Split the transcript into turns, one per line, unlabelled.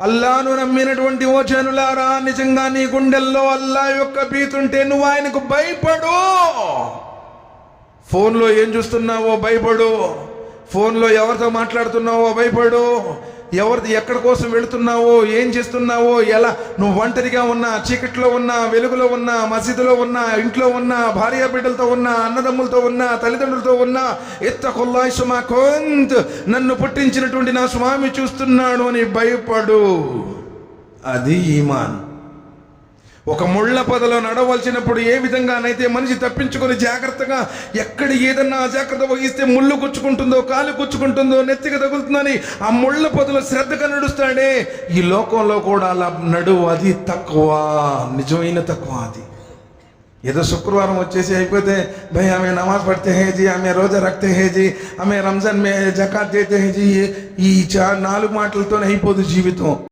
అల్లాను నమ్మినటువంటి ఓ జనులారా నిజంగా నీ గుండెల్లో అల్లా యొక్క బీతుంటే నువ్వు ఆయనకు భయపడు. ఫోన్లో ఏం చూస్తున్నావో భయపడు. ఫోన్లో ఎవరితో మాట్లాడుతున్నావో భయపడు. ఎవరిది ఎక్కడి కోసం వెళుతున్నావో ఏం చేస్తున్నావో ఎలా? నువ్వు ఒంటరిగా ఉన్నా చీకట్లో ఉన్నా వెలుగులో ఉన్నా మసీదులో ఉన్నా ఇంట్లో ఉన్నా భార్య బిడ్డలతో ఉన్నా అన్నదమ్ములతో ఉన్నా తల్లిదండ్రులతో ఉన్నా ఎత్తకొల్లాయిసుమా కొంత్ నన్ను పుట్టించినటువంటి నా స్వామి చూస్తున్నాడు అని భయపడు. అది ఈమాన్. ఒక ముళ్ళ పదలో నడవలసినప్పుడు ఏ విధంగానైతే మనిషి తప్పించుకొని జాగ్రత్తగా ఎక్కడ ఏదన్నా అజాగ్రత్త వహిస్తే ముళ్ళు గుచ్చుకుంటుందో కాలు గుచ్చుకుంటుందో నెత్తిక తగులుతుందని ఆ ముళ్ళ పదలో శ్రద్ధగా నడుస్తాడే. ఈ లోకంలో కూడా అలా నడువు అది తక్కువ నిజమైన తక్కువ అది. ఏదో శుక్రవారం వచ్చేసి అయిపోతే భయ ఆమె నమాజ్ పడితే హేజీ ఆమె రోజా రక్తే హేజీ ఆమె రంజాన్ మే జకాత్ చేతే హేజీ ఈ చా నాలుగు మాటలతోనే అయిపోదు జీవితం.